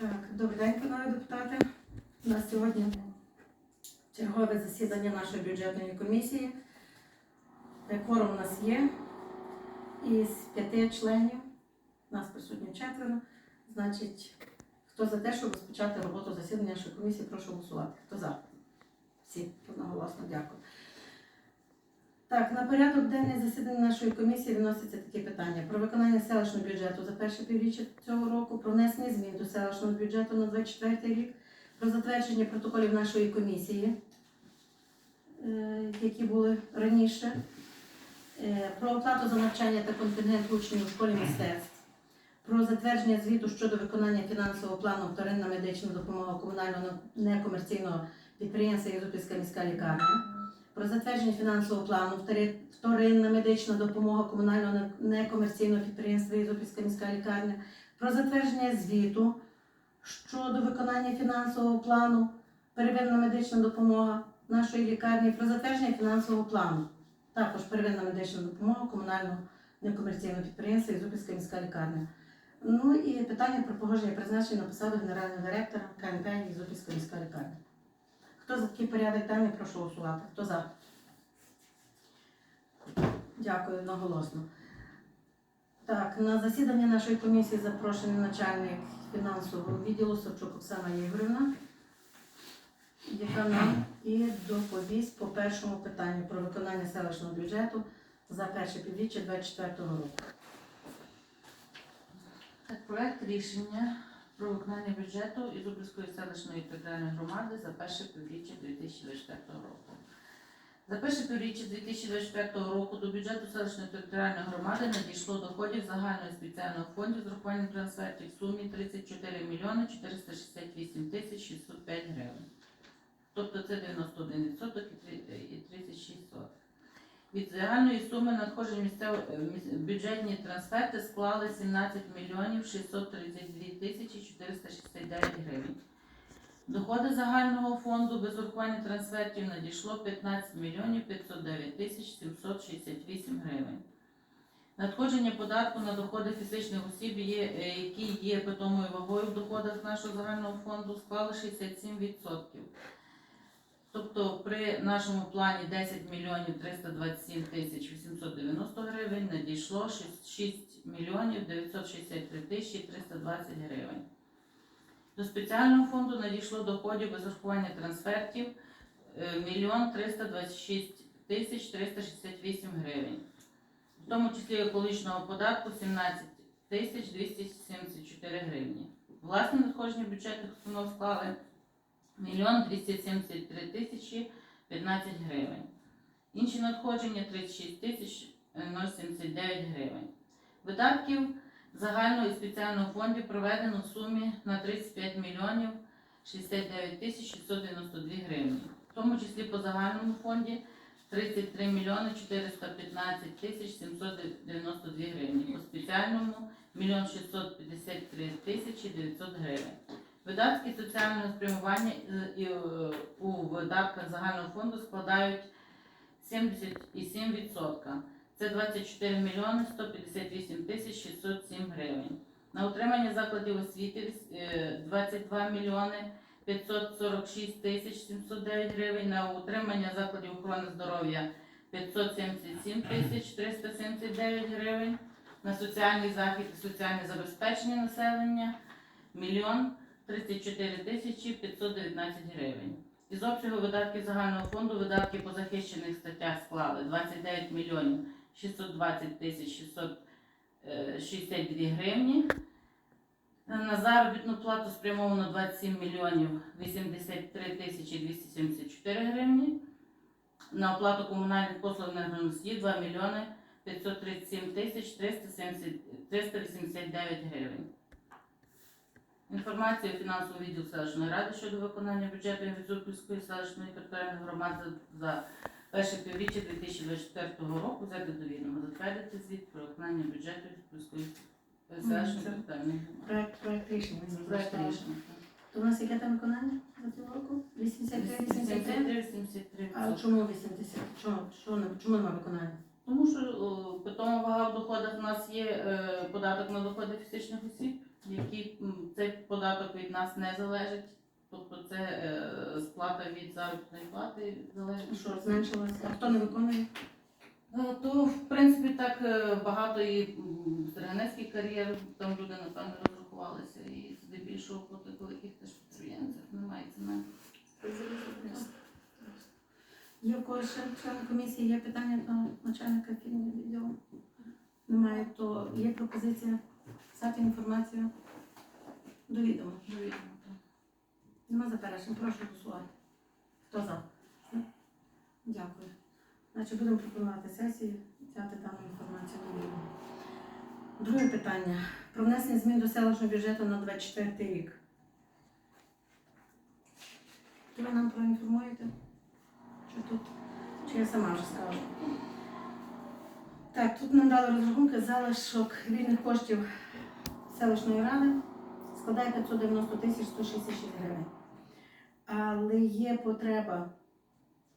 Так, добрий день, панове депутати. У нас сьогодні чергове засідання нашої бюджетної комісії. Е, Кворум у нас є. Із п'яти членів, нас присутні четверо. Значить, хто за те, щоб розпочати роботу засідання нашої комісії, прошу голосувати. Хто за? Всі одноголосно дякую. Так, на порядок денний засідання комісії відносяться такі питання: про виконання селищного бюджету за перше півріччя цього року, про внесення змін до селищного бюджету на 24 рік, про затвердження протоколів нашої комісії, е, які були раніше, е, про оплату за навчання та контингент учнів у школі мистецтв, про затвердження звіту щодо виконання фінансового плану вторинна медична допомога комунального некомерційного підприємства Єзупільська міська лікарня про затвердження фінансового плану вторинна медична допомога комунального некомерційного підприємства Єзопільська міська лікарня, про затвердження звіту щодо виконання фінансового плану первинна медична допомога нашої лікарні, про затвердження фінансового плану. Також первинна медична допомога комунального некомерційного підприємства Єзопільська міська лікарня. Ну і питання про погодження призначення на посаду генерального директора КНП Єзопільська міська лікарня. Хто за такий порядок денний, прошу голосувати. Хто за? Дякую, одноголосно. Так, на засідання нашої комісії запрошений начальник фінансового відділу Савчук Оксана Ігорівна, яка нам і доповість по першому питанню про виконання селищного бюджету за перше півріччя 2024 року. Так, проект рішення про виконання бюджету Ізубрівської селищної територіальної громади за перше півріччя 2024 року. За перше півріччя 2024 року до бюджету селищної територіальної громади надійшло доходів загального спеціального фонду з урахуванням трансфертів в сумі 34 мільйони 468 тисяч 605 гривень. Тобто це 91% і 36 сотих. Від загальної суми надходжень місцевих бюджетні трансферти склали 17 мільйонів 632 тисячі 469 гривень. Доходи загального фонду без урахування трансфертів надійшло 15 мільйонів 509 тисяч 768 гривень. Надходження податку на доходи фізичних осіб, є, е, які є питомою вагою в доходах нашого загального фонду, склали 67%. Тобто при нашому плані 10 мільйонів 327 тисяч 890 гривень надійшло 6 6 мільйонів 963 тисячі 320 гривень. До спеціального фонду надійшло доходів без урахування трансфертів е, мільйон 326 тисяч 368 гривень. В тому числі екологічного податку 17 тисяч 274 гривні. Власні надходження бюджетних установ склали мільйон 273 тисячі 15 гривень. Інші надходження 36 тисяч е, 079 гривень. Видатків загального і спеціального фондів проведено в сумі на 35 мільйонів 69 тисяч 692 гривні. В тому числі по загальному фонді 33 мільйони 415 тисяч 792 гривні. По спеціальному 1 653 тисячі 900 гривень. Видатки соціального спрямування е, е, у видатках загального фонду складають 77%. Це 24 мільйони 158 тисяч 607 гривень. На утримання закладів освіти е, 22 мільйони 546 тисяч 709 гривень. На утримання закладів охорони здоров'я 577 тисяч 379 гривень. На соціальний захист і соціальне забезпечення населення мільйон 34 тисячі 519 гривень. Із обсягу видатків загального фонду видатки по захищених статтях склали 29 мільйонів 620 тисяч 662 гривні. На заробітну плату спрямовано 27 мільйонів 83 тисячі 274 гривні. На оплату комунальних послуг на енергоносії 2 мільйони 537 тисяч 370 389 гривень. Інформація фінансового відділу селищної ради щодо виконання бюджету Інвізурківської селищної територіальної громади за перше півріччя 2024 року взяти до затвердити звіт про виконання бюджету Інвізурківської селищної територіальної громади. Проект, проект рішення. Проект рішення. То у нас яке там виконання за цього року? 83, 83? 83, 73 А чому 80? Чому, що, не- чому немає виконання? Тому що питома вага в доходах у нас є е, податок на доходи фізичних осіб. Які цей податок від нас не залежить. Тобто це е, сплата від заробітної плати залежить. Що зменшилося? А хто не виконує? Е, То, в принципі, так е, багато і м, кар'єр, там люди, напевно, розрахувалися, і здебільшого по тих великих теж підприємцях немає ціни. Є в когось ще член комісії, є питання до начальника фільму відділу? Немає, то є пропозиція писати інформацію. Довідомо. Нема заперечень, прошу голосувати. Хто за? Дякую. Значить, будемо пропонувати сесії взяти дану інформацію до. Друге питання. Про внесення змін до селищного бюджету на 24 рік. Чи ви нам проінформуєте? Чи тут? Чи я сама вже скажу? Так, тут нам дали розрахунки залишок вільних коштів селищної ради складає 590 тисяч 166 гривень. Але є потреба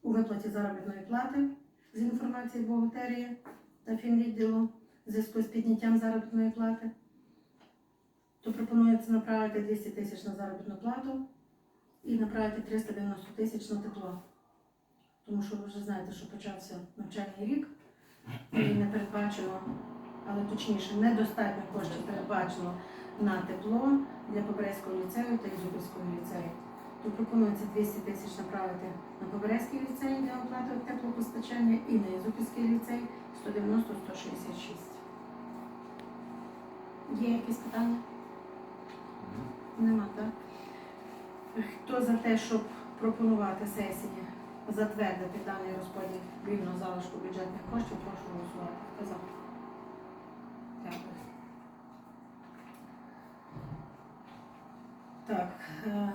у виплаті заробітної плати з інформації бухгалтерії та фінвідділу в зв'язку з підняттям заробітної плати. То пропонується направити 200 тисяч на заробітну плату і направити 390 тисяч на тепло. Тому що ви вже знаєте, що почався навчальний рік і не передбачено, але точніше, недостатньо коштів передбачено на тепло для Поберезького ліцею та Ізюбівського ліцею. То пропонується 200 тисяч направити на Поберезький ліцей для оплати теплопостачання і на Ізюбівський ліцей 190-166. Є якісь питання? Нема, так? Хто за те, щоб пропонувати сесії, затвердити даний розподіл вільного залишку бюджетних коштів, прошу голосувати. Хто за? Дякую. Так, е,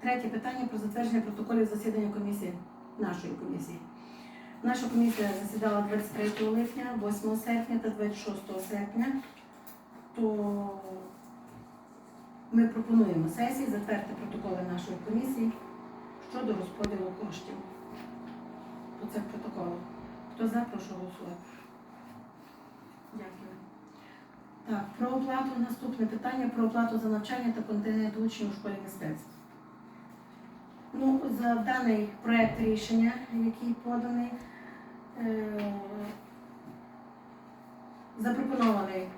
третє питання про затвердження протоколів засідання комісії, нашої комісії. Наша комісія засідала 23 липня, 8 серпня та 26 серпня. То ми пропонуємо сесії затвердити протоколи нашої комісії щодо розподілу коштів по цих протоколах. Хто за, прошу голосувати. Дякую. Так, про оплату наступне питання про оплату за навчання та континент учнів у школі мистецтв. Ну, за даний проект рішення, який поданий, е, запропонований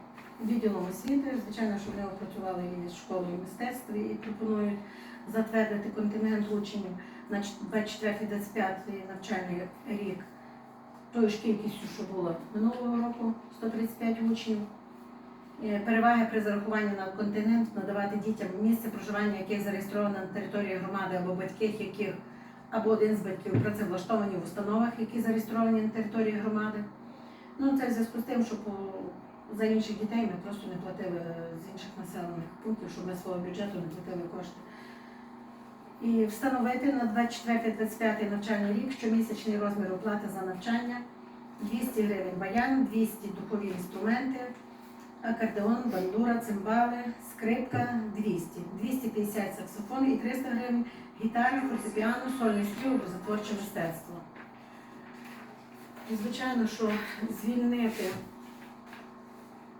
відділом освіти. Звичайно, що вони опрацювали її з школою мистецтв і пропонують затвердити континент учнів на 24-25 навчальний рік тою ж кількістю, що було минулого року, 135 учнів. Е, Переваги при зарахуванні на континент надавати дітям місце проживання, яких зареєстровано на території громади або батьків, яких або один з батьків працевлаштовані в установах, які зареєстровані на території громади. Ну це в зв'язку з тим, що по, за інших дітей ми просто не платили з інших населених пунктів, щоб ми свого бюджету не платили кошти. І встановити на 24-25 навчальний рік щомісячний розмір оплати за навчання 200 гривень баян, 200 духові інструменти, акордеон, бандура, цимбали, скрипка 200, 250 саксофон і 300 гривень гітара, фортепіано, сольний спів, образотворче мистецтво. І, звичайно, що звільнити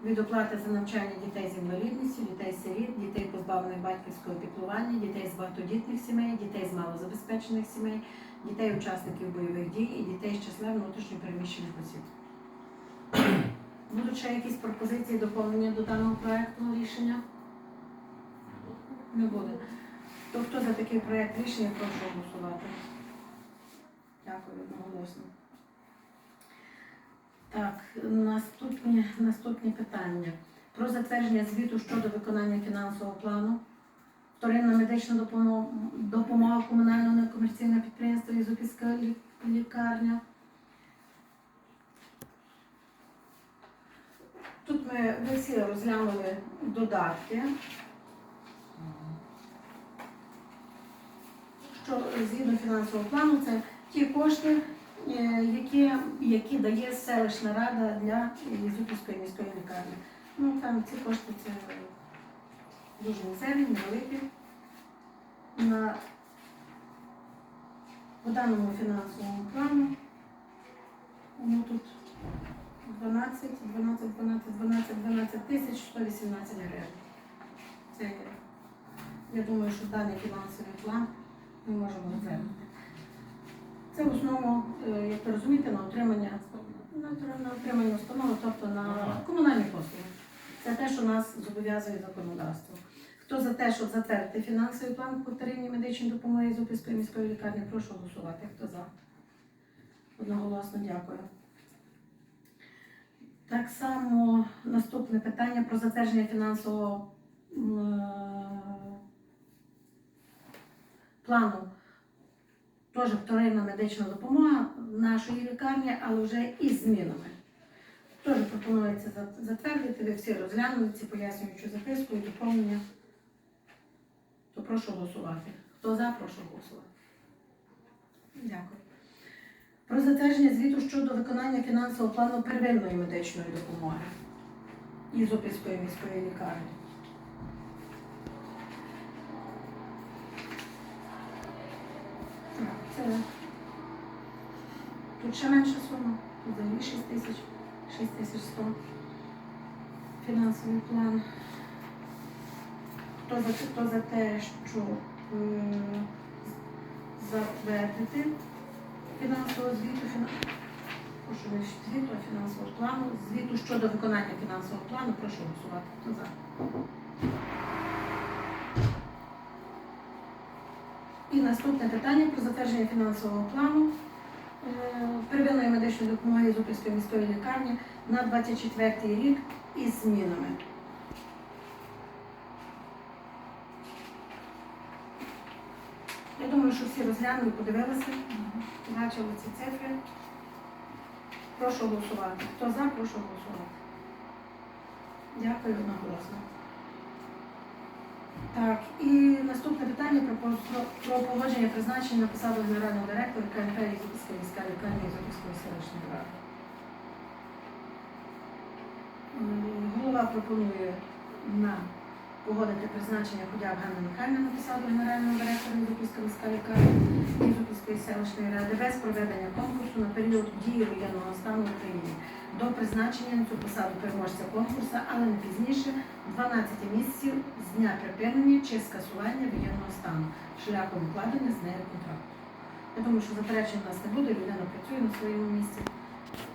від оплати за навчання дітей з інвалідністю, дітей сиріт, дітей позбавлених батьківського піклування, дітей з багатодітних сімей, дітей з малозабезпечених сімей, дітей учасників бойових дій і дітей з числа внутрішньопереміщених осіб. Будуть ще якісь пропозиції доповнення до даного проекту рішення? Не буде. То хто за такий проект рішення, прошу голосувати. Дякую, одноголосно. Так, наступні, наступні питання. Про затвердження звіту щодо виконання фінансового плану. Вторинна медична допомога, допомога комунального некомерційного підприємства Ізопільська лі- лікарня. Тут ми, ви всі розглянули додатки, що згідно фінансового плану це ті кошти, е, які, які дає селищна рада для Ізюпільської міської лікарні. Ну там ці кошти це дуже мізерні, невеликі. На по даному фінансовому плану ну, тут 12, 12, 12, 12, 12 тисяч 118 гривень. Це, я думаю, що даний фінансовий план ми можемо розглянути. Це в основному, е, як ви розумієте, на отримання на на отримання установи, тобто на комунальні послуги. Це те, що нас зобов'язує законодавство. Хто за те, щоб затвердити фінансовий план по вторинній медичній допомоги Зубівської міської лікарні, прошу голосувати. Хто за? Одноголосно дякую. Так само наступне питання про затвердження фінансового е, плану. Теж вторинна медична допомога нашої лікарні, але вже із змінами. Теж пропонується затвердити, ви всі розглянули ці пояснюючу записку і доповнення. То прошу голосувати. Хто за, прошу голосувати. Дякую. Про затвердження звіту щодо виконання фінансового плану первинної медичної допомоги Ізопільської міської лікарні. Тут ще менша сума, тут взагалі 6 тисяч, 6 тисяч 100 фінансовий план. Хто за, хто за те, що е, затвердити фінансового звіту, звіту, фінансового плану, звіту щодо виконання фінансового плану, прошу голосувати. Хто за? І наступне питання про затвердження фінансового плану е, первинної медичної допомоги Зупинської міської лікарні на 24 рік із змінами. Я думаю, що всі розглянули, подивилися, бачили ці цифри. Прошу голосувати. Хто за, прошу голосувати. Дякую одноголосно. Так, і наступне питання про, про, погодження призначення на посаду генерального директора КНП Ізопільської міської лікарні Ізопільської селищної ради. Голова пропонує на погодити призначення Ходяк Ганни Михайлівни на посаду генерального директора Ізопільської міської лікарні Ізопільської селищної ради без проведення конкурсу на період дії воєнного стану в Україні до призначення на цю посаду переможця конкурсу, але не пізніше 12 місяців з дня припинення чи скасування воєнного стану шляхом укладення з нею контракту. Я думаю, що заперечень у нас не буде, людина працює на своєму місці,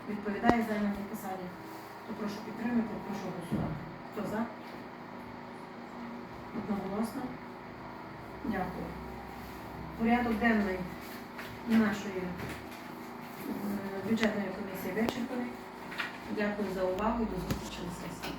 відповідає зайнятій посаді. То прошу підтримати, прошу голосувати. Хто за? Одноголосно. Дякую. Порядок денний нашої е, бюджетної комісії вичерпаний. Дякую за увагу і до зустрічі на сесії.